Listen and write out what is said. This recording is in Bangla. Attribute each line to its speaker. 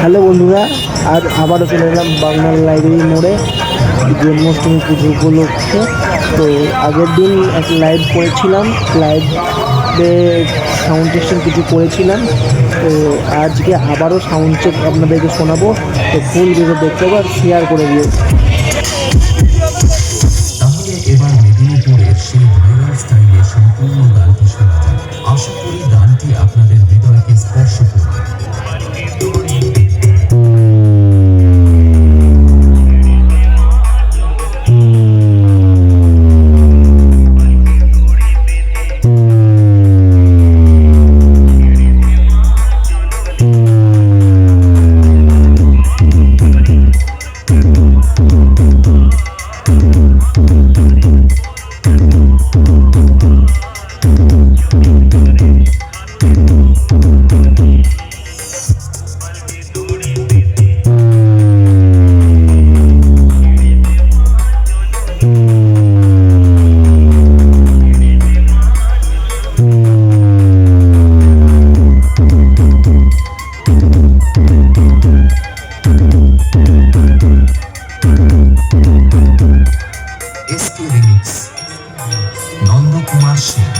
Speaker 1: হ্যালো বন্ধুরা, আজ আবারও চলে এলাম বাংলার লাইব্রেরি মোড়ে জন্মাষ্টমী পুজো উপলক্ষে। তো আগের দিন এক লাইভ করেছিলাম লাইভে সাউন্ড টেস্টিং কিছু করেছিলাম। তো আজকে আবারও সাউন্ড চেক আপনাদেরকে শোনাবো, তো ফুল ভিডিও দেখতে পাবো আর শেয়ার করে দিও। নন্দকুমার সেন।